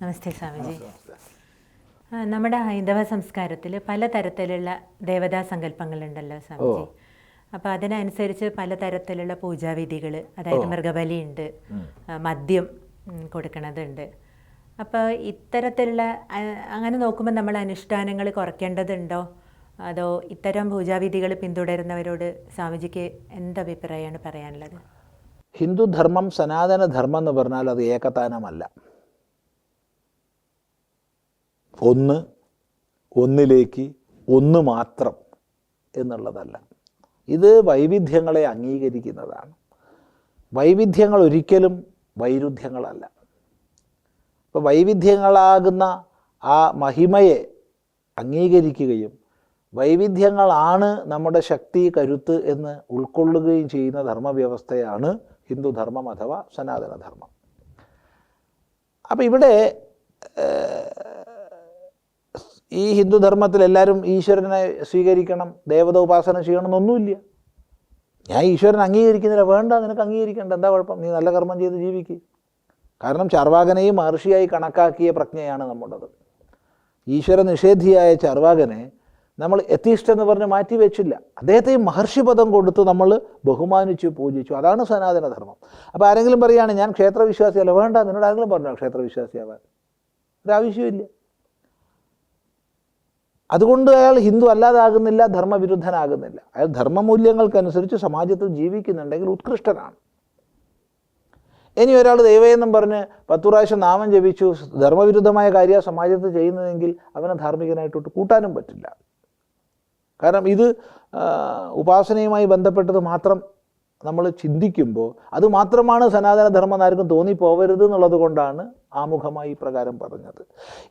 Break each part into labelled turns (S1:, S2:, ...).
S1: നമസ്തേ സ്വാമിജി. നമ്മുടെ ഹൈന്ദവ സംസ്കാരത്തിൽ പലതരത്തിലുള്ള ദേവതാ സങ്കല്പങ്ങളുണ്ടല്ലോ സ്വാമിജി. അപ്പോൾ അതിനനുസരിച്ച് പലതരത്തിലുള്ള പൂജാവിധികൾ അതായത് മൃഗബലി ഉണ്ട് മദ്യം കൊടുക്കണതുണ്ട്. അപ്പോൾ ഇത്തരത്തിലുള്ള അങ്ങനെ നോക്കുമ്പോൾ നമ്മൾ അനുഷ്ഠാനങ്ങൾ കുറയ്ക്കേണ്ടതുണ്ടോ? അതോ ഇത്തരം പൂജാവിധികൾ പിന്തുടരുന്നവരോട് സ്വാമിജിക്ക് എന്തഭിപ്രായമാണ് പറയാനുള്ളത്?
S2: ഹിന്ദുധർമ്മം സനാതനധർമ്മം എന്ന് പറഞ്ഞാൽ അത് ഏകതാനമല്ല. ഒന്ന് ഒന്നിലേക്ക് ഒന്ന് മാത്രം എന്നുള്ളതല്ല. ഇത് വൈവിധ്യങ്ങളെ അംഗീകരിക്കുന്നതാണ്. വൈവിധ്യങ്ങൾ ഒരിക്കലും വൈരുദ്ധ്യങ്ങളല്ല. അപ്പോൾ വൈവിധ്യങ്ങളാകുന്ന ആ മഹിമയെ അംഗീകരിക്കുകയും വൈവിധ്യങ്ങളാണ് നമ്മുടെ ശക്തി കരുത്ത് എന്ന് ഉൾക്കൊള്ളുകയും ചെയ്യുന്ന ധർമ്മവ്യവസ്ഥയാണ് ഹിന്ദുധർമ്മം അഥവാ സനാതനധർമ്മം. അപ്പം ഇവിടെ ഈ ഹിന്ദുധർമ്മത്തിൽ എല്ലാവരും ഈശ്വരനെ സ്വീകരിക്കണം ദേവത ഉപാസന ചെയ്യണം എന്നൊന്നുമില്ല. ഞാൻ ഈശ്വരൻ അംഗീകരിക്കുന്നില്ല. വേണ്ട നിനക്ക് അംഗീകരിക്കേണ്ട. എന്താ കുഴപ്പം? നീ നല്ല കർമ്മം ചെയ്ത് ജീവിക്കുക കാരണം ചർവാകനെയും മഹർഷിയായി കണക്കാക്കിയ പ്രജ്ഞയാണ് നമ്മുടേത് ഈശ്വര നിഷേധിയായ ചർവാകനെ നമ്മൾ എത്തിയിഷ്ട എന്ന് പറഞ്ഞ് മാറ്റി വെച്ചില്ല ഈ മഹർഷി പദം കൊടുത്ത് നമ്മൾ ബഹുമാനിച്ചു പൂജിച്ചു. അതാണ് സനാതനധർമ്മം. അപ്പോൾ ആരെങ്കിലും പറയുകയാണ് ഞാൻ ക്ഷേത്രവിശ്വാസിയല്ല. വേണ്ട നിന്നോട് ആരെങ്കിലും പറഞ്ഞോ ക്ഷേത്രവിശ്വാസിയാവാൻ? ഒരാവശ്യമില്ല അതുകൊണ്ട് അയാൾ ഹിന്ദു അല്ലാതാകുന്നില്ല ധർമ്മവിരുദ്ധനാകുന്നില്ല. അയാൾ ധർമ്മമൂല്യങ്ങൾക്കനുസരിച്ച് സമാജത്തിൽ ജീവിക്കുന്നുണ്ടെങ്കിൽ ഉത്കൃഷ്ടനാണ്. ഇനി ഒരാൾ ദൈവയെന്നും പറഞ്ഞ് പത്തു പ്രാവശ്യം നാമം ജപിച്ചു ധർമ്മവിരുദ്ധമായ കാര്യമാണ് സമാജത്തിൽ ചെയ്യുന്നതെങ്കിൽ അവനെ ധാർമ്മികനായിട്ടൊട്ട് കൂട്ടാനും പറ്റില്ല. കാരണം ഇത് ഉപാസനയുമായി ബന്ധപ്പെട്ടത് മാത്രം നമ്മൾ ചിന്തിക്കുമ്പോൾ അത് മാത്രമാണ് സനാതനധർമ്മം ആർക്കും തോന്നിപ്പോവരുത് എന്നുള്ളത് കൊണ്ടാണ് ആമുഖമായി പ്രകാരം പറഞ്ഞത്.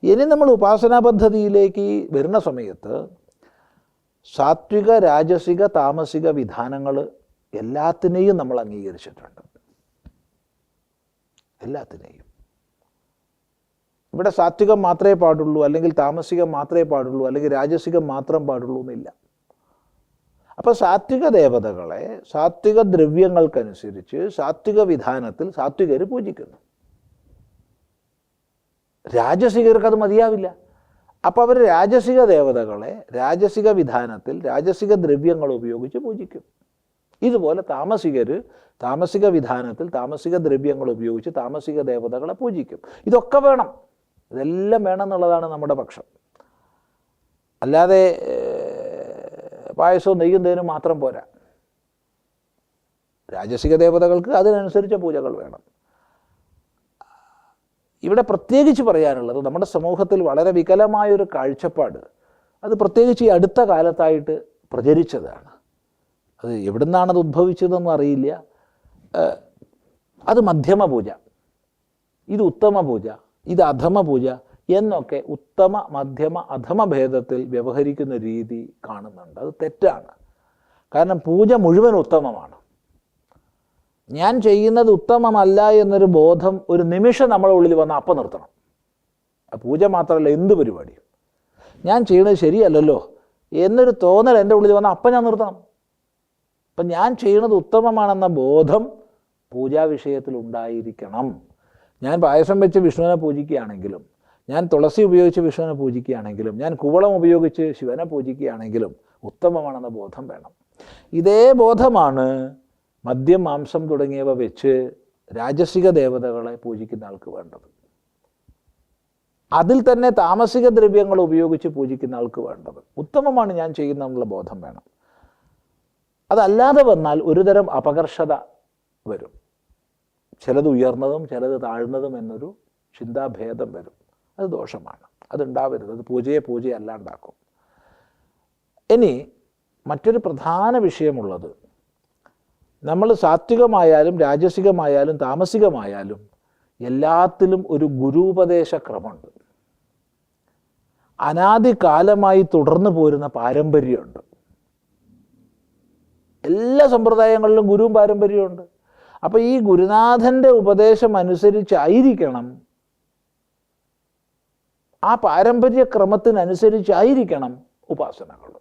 S2: ഇനി നമ്മൾ ഉപാസനാ പദ്ധതിയിലേക്ക് വരുന്ന സമയത്ത് സാത്വിക രാജസിക താമസിക വിധാനങ്ങൾ എല്ലാത്തിനെയും നമ്മൾ അംഗീകരിച്ചിട്ടുണ്ട്. എല്ലാത്തിനെയും. ഇവിടെ സാത്വികം മാത്രമേ പാടുള്ളൂ അല്ലെങ്കിൽ താമസികം മാത്രമേ പാടുള്ളൂ അല്ലെങ്കിൽ രാജസികം മാത്രം പാടുള്ളൂ എന്നില്ല. അപ്പോൾ സാത്വിക ദേവതകളെ സാത്വിക ദ്രവ്യങ്ങൾക്കനുസരിച്ച് സാത്വിക വിധാനത്തിൽ സാത്വികർ പൂജിക്കുന്നു. രാജസികർക്ക് അത് മതിയാവില്ല. അപ്പോൾ അവർ രാജസിക ദേവതകളെ രാജസിക വിധാനത്തിൽ രാജസിക ദ്രവ്യങ്ങൾ ഉപയോഗിച്ച് പൂജിക്കും. ഇതുപോലെ താമസികർ താമസിക വിധാനത്തിൽ താമസിക ദ്രവ്യങ്ങൾ ഉപയോഗിച്ച് താമസിക ദേവതകളെ പൂജിക്കും. ഇതൊക്കെ വേണം. ഇതെല്ലാം വേണം എന്നുള്ളതാണ് നമ്മുടെ പക്ഷം. അല്ലാതെ പായസവും നെയ്യും തേനും മാത്രം പോരാ. രാജസിക ദേവതകൾക്ക് അതിനനുസരിച്ച പൂജകൾ വേണം. ഇവിടെ പ്രത്യേകിച്ച് പറയാനുള്ളത് നമ്മുടെ സമൂഹത്തിൽ വളരെ വികലമായൊരു കാഴ്ചപ്പാട് അത് പ്രത്യേകിച്ച് ഈ അടുത്ത കാലത്തായിട്ട് പ്രചരിച്ചതാണ്. അത് എവിടുന്നാണ് അത് ഉദ്ഭവിച്ചതെന്നും അറിയില്ല. അത് മധ്യമ പൂജ. ഇത് ഉത്തമ പൂജ. ഇത് അധമ പൂജ എന്നൊക്കെ ഉത്തമ മധ്യമ അധമ ഭേദത്തിൽ വ്യവഹരിക്കുന്ന രീതി കാണുന്നുണ്ട്. അത് തെറ്റാണ്. കാരണം പൂജ മുഴുവൻ ഉത്തമമാണ്. ഞാൻ ചെയ്യുന്നത് ഉത്തമമല്ല എന്നൊരു ബോധം ഒരു നിമിഷം നമ്മുടെ ഉള്ളിൽ വന്ന് അപ്പം നിർത്തണം. പൂജ മാത്രമല്ല എന്ത് പരിപാടിയും. ഞാൻ ചെയ്യുന്നത് ശരിയല്ലല്ലോ എന്നൊരു തോന്നൽ എന്റെ ഉള്ളിൽ വന്ന് അപ്പം ഞാൻ നിർത്തണം. അപ്പം ഞാൻ ചെയ്യുന്നത് ഉത്തമമാണെന്ന ബോധം പൂജാ വിഷയത്തിൽ ഉണ്ടായിരിക്കണം. ഞാൻ പായസം വെച്ച് വിഷ്ണുവിനെ പൂജിക്കുകയാണെങ്കിലും ഞാൻ തുളസി ഉപയോഗിച്ച് വിഷ്ണുവിനെ പൂജിക്കുകയാണെങ്കിലും ഞാൻ കുവളം ഉപയോഗിച്ച് ശിവനെ പൂജിക്കുകയാണെങ്കിലും ഉത്തമമാണെന്ന ബോധം വേണം. ഇതേ ബോധമാണ് മദ്യം മാംസം തുടങ്ങിയവ വെച്ച് രാജസിക ദേവതകളെ പൂജിക്കുന്ന ആൾക്ക് വേണ്ടത്. അതിൽ തന്നെ താമസിക ദ്രവ്യങ്ങൾ ഉപയോഗിച്ച് പൂജിക്കുന്ന ആൾക്ക് വേണ്ടത്. ഉത്തമമാണ് ഞാൻ ചെയ്യുന്നതെന്നുള്ള ബോധം വേണം. അതല്ലാതെ വന്നാൽ ഒരുതരം അപകർഷത വരും. ചിലത് ഉയർന്നതും ചിലത് താഴ്ന്നതും എന്നൊരു ചിന്താഭേദം വരും. അത് ദോഷമാണ്. അതുണ്ടാവരുത് അത് പൂജയെ പൂജയല്ലാണ്ടാക്കും. ഇനി മറ്റൊരു പ്രധാന വിഷയമുള്ളത് നമ്മൾ സാത്വികമായാലും രാജസികമായാലും താമസികമായാലും എല്ലാത്തിലും ഒരു ഗുരുപദേശ ക്രമമുണ്ട് അനാദികാലമായി തുടർന്നു പോരുന്ന പാരമ്പര്യമുണ്ട്. എല്ലാ സമ്പ്രദായങ്ങളിലും ഗുരുവും പാരമ്പര്യമുണ്ട്. അപ്പോൾ ഈ ഗുരുനാഥന്റെ ഉപദേശം അനുസരിച്ചായിരിക്കണം ആ പാരമ്പര്യ ക്രമത്തിനനുസരിച്ചായിരിക്കണം ഉപാസനകൾ.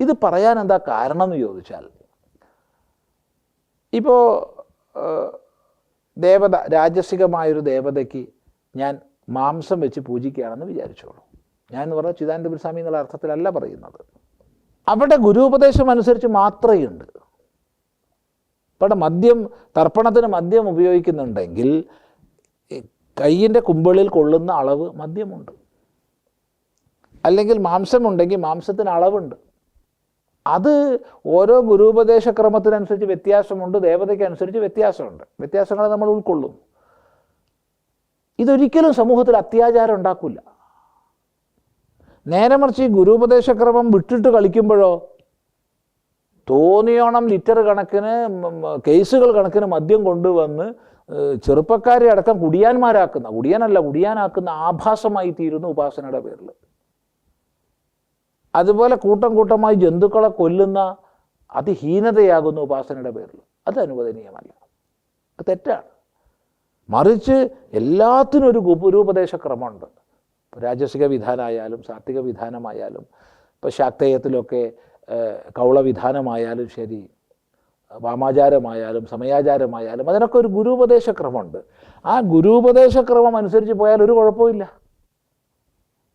S2: ഇത് പറയാൻ എന്താ കാരണം എന്ന് ചോദിച്ചാൽ ഇപ്പോൾ ദേവത രാജസികമായൊരു ദേവതയ്ക്ക് ഞാൻ മാംസം വെച്ച് പൂജിക്കുകയാണെന്ന് വിചാരിച്ചോളൂ. ഞാൻ എന്ന് പറഞ്ഞാൽ ചിദാനന്ദപുരസ്വാമി എന്നുള്ള അർത്ഥത്തിലല്ല പറയുന്നത്. അവിടെ ഗുരുപദേശം അനുസരിച്ച് ഉണ്ട് ഇവിടെ മദ്യം തർപ്പണത്തിന് മദ്യം ഉപയോഗിക്കുന്നുണ്ടെങ്കിൽ കയ്യിന്റെ കുമ്പിളിൽ കൊള്ളുന്ന അളവ് മദ്യമുണ്ട്. അല്ലെങ്കിൽ മാംസമുണ്ടെങ്കിൽ മാംസത്തിന് അളവുണ്ട്. അത് ഓരോ ഗുരുപദേശ ക്രമത്തിനനുസരിച്ച് വ്യത്യാസമുണ്ട് ദേവതയ്ക്ക് അനുസരിച്ച് വ്യത്യാസമുണ്ട്. വ്യത്യാസങ്ങളെ നമ്മൾ ഉൾക്കൊള്ളും. ഇതൊരിക്കലും സമൂഹത്തിൽ അത്യാചാരം ഉണ്ടാക്കില്ല നേരെ മറിച്ച് ഈ ഗുരുപദേശക്രമം വിട്ടിട്ട് കളിക്കുമ്പോഴോ തോന്നിയോണം ലിറ്റർ കണക്കിന് കേസുകൾ കണക്കിന് മദ്യം കൊണ്ടുവന്ന് ചെറുപ്പക്കാരെ അടക്കം കുടിയാന്മാരാക്കുന്ന കുടിയാനല്ല കുടിയാനാക്കുന്ന ആഭാസമായി തീരുന്നു ഉപാസനയുടെ പേരിൽ അതുപോലെ കൂട്ടം കൂട്ടമായി ജന്തുക്കളെ കൊല്ലുന്ന അതിഹീനതയാകുന്ന ഉപാസനയുടെ പേരിൽ. അത് അനുവദനീയമല്ല. അത് തെറ്റാണ്. മറിച്ച് എല്ലാത്തിനും ഒരു ഗുരുപദേശ ക്രമമുണ്ട് രാജസിക വിധാനമായാലും സാത്വിക വിധാനമായാലും ഇപ്പോൾ ശാക്തേയത്തിലൊക്കെ കൗളവിധാനമായാലും ശരി വാമാചാരമായാലും സമയാചാരമായാലും അതിനൊക്കെ ഒരു ഗുരുപദേശ ക്രമമുണ്ട് ആ ഗുരുപദേശ ക്രമം അനുസരിച്ച് പോയാൽ ഒരു കുഴപ്പമില്ല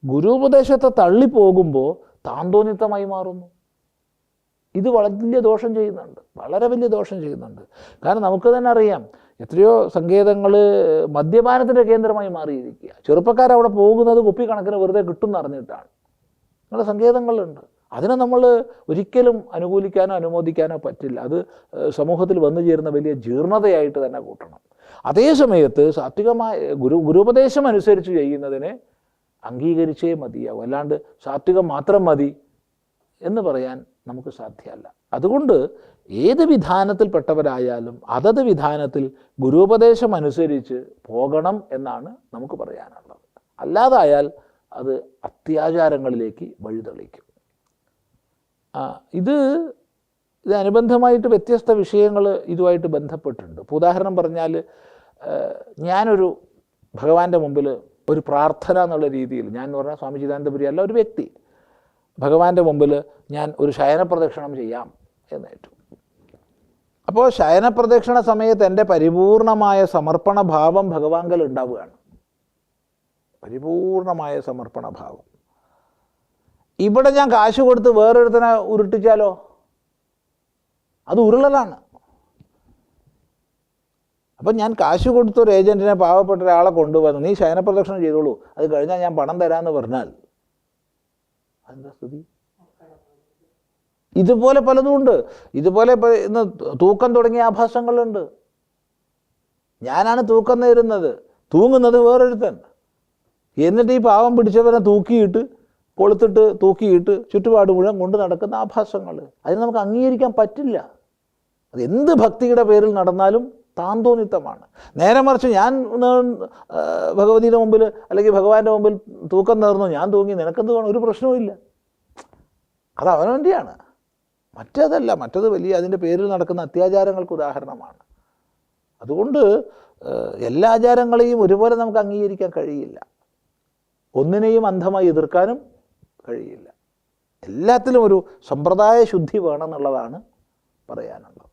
S2: ഗുരുപദേശത്തെ തള്ളിപ്പോകുമ്പോൾ താന്തോന്നിത്തമായി മാറുന്നു. ഇത് വലിയ ദോഷം ചെയ്യുന്നുണ്ട്. വളരെ വലിയ ദോഷം ചെയ്യുന്നുണ്ട്. കാരണം നമുക്ക് തന്നെ അറിയാം എത്രയോ സങ്കേതങ്ങൾ മദ്യപാനത്തിന്റെ കേന്ദ്രമായി മാറിയിരിക്കുക. ചെറുപ്പക്കാർ അവിടെ പോകുന്നത് കുപ്പിക്കണക്കിന് വെറുതെ കിട്ടും എന്നറിഞ്ഞിട്ടാണ് അങ്ങനെ സങ്കേതങ്ങളുണ്ട്. അതിനെ നമ്മൾ ഒരിക്കലും അനുകൂലിക്കാനോ അനുമോദിക്കാനോ പറ്റില്ല. അത് സമൂഹത്തിൽ വന്നു ചേരുന്ന വലിയ ജീർണതയായിട്ട് തന്നെ കൂട്ടണം. അതേ സമയത്ത് സാത്വികമായ ഗുരു ഗുരുപദേശം അനുസരിച്ച് ചെയ്യുന്നതിനെ അംഗീകരിച്ചേ മതിയാവും. അല്ലാണ്ട് സാത്വികം മാത്രം മതി എന്ന് പറയാൻ നമുക്ക് സാധ്യമല്ല അതുകൊണ്ട് ഏത് വിധാനത്തിൽപ്പെട്ടവരായാലും അതത് വിധാനത്തിൽ ഗുരുപദേശം അനുസരിച്ച് പോകണം എന്നാണ് നമുക്ക് പറയാനുള്ളത്. അല്ലാതായാൽ അത് അത്യാചാരങ്ങളിലേക്ക് വഴിതെളിക്കും. ഇത് ഇതനുബന്ധമായിട്ട് വ്യത്യസ്ത വിഷയങ്ങൾ ഇതുമായിട്ട് ബന്ധപ്പെട്ടിട്ടുണ്ട്. ഉദാഹരണം പറഞ്ഞാൽ ഞാനൊരു ഭഗവാന്റെ മുമ്പിൽ ഒരു പ്രാർത്ഥന എന്നുള്ള രീതിയിൽ. ഞാൻ എന്ന് പറഞ്ഞാൽ സ്വാമി ചിദാനന്ദപുരി അല്ല ഒരു വ്യക്തി. ഭഗവാന്റെ മുമ്പിൽ ഞാൻ ഒരു ശയനപ്രദക്ഷിണം ചെയ്യാം എന്നേറ്റു. അപ്പോൾ ശയനപ്രദക്ഷിണ സമയത്ത് എന്റെ പരിപൂർണമായ സമർപ്പണ ഭാവം ഭഗവാങ്കൽ ഉണ്ടാവുകയാണ്. പരിപൂർണമായ സമർപ്പണ ഭാവം. ഇവിടെ ഞാൻ കാശ് കൊടുത്ത് വേറൊരുത്തനെ ഉരുട്ടിച്ചാലോ? അത് ഉരുളലാണ്. അപ്പം ഞാൻ കാശ് കൊടുത്ത ഒരു ഏജന്റിനെ പാവപ്പെട്ട ഒരാളെ കൊണ്ടുവന്ന് നീ ശയനപ്രദക്ഷിണം ചെയ്തോളൂ. അത് കഴിഞ്ഞാൽ ഞാൻ പണം തരാമെന്ന് പറഞ്ഞാൽ. അതെന്താ സ്ഥിതി? ഇതുപോലെ പലതും ഉണ്ട്. ഇതുപോലെ ഇന്ന് തൂക്കം തുടങ്ങിയ ആഭാസങ്ങളുണ്ട്. ഞാനാണ് തൂക്കം നേരുന്നത്. തൂങ്ങുന്നത് വേറൊരുത്തൻ. എന്നിട്ട് ഈ പാവം പിടിച്ചവനെ തൂക്കിയിട്ട് കൊളുത്തിട്ട് തൂക്കിയിട്ട് ചുറ്റുപാട് മുഴുവൻ കൊണ്ട് നടക്കുന്ന ആഭാസങ്ങൾ. അതിന് നമുക്ക് അംഗീകരിക്കാൻ പറ്റില്ല. അത് എന്ത് ഭക്തിയുടെ പേരിൽ നടന്നാലും താന്തോന്നിത്തമാണ്. നേരെ മറിച്ച് ഞാൻ ഭഗവതിയുടെ മുമ്പിൽ അല്ലെങ്കിൽ ഭഗവാന്റെ മുമ്പിൽ തൂക്കം നേർന്നു ഞാൻ തൂങ്ങി നിനക്കെന്ത് വേണം ഒരു പ്രശ്നവുമില്ല അത് അവനവന്റെയാണ് മറ്റേതല്ല മറ്റത് വലിയ അതിന്റെ പേരിൽ നടക്കുന്ന അത്യാചാരങ്ങൾക്ക് ഉദാഹരണമാണ്. അതുകൊണ്ട് എല്ലാ ആചാരങ്ങളെയും ഒരുപോലെ നമുക്ക് അംഗീകരിക്കാൻ കഴിയില്ല. ഒന്നിനെയും അന്ധമായി എതിർക്കാനും കഴിയില്ല. എല്ലാത്തിലും ഒരു സമ്പ്രദായ ശുദ്ധി വേണമെന്നുള്ളതാണ് പറയാനുള്ളത്.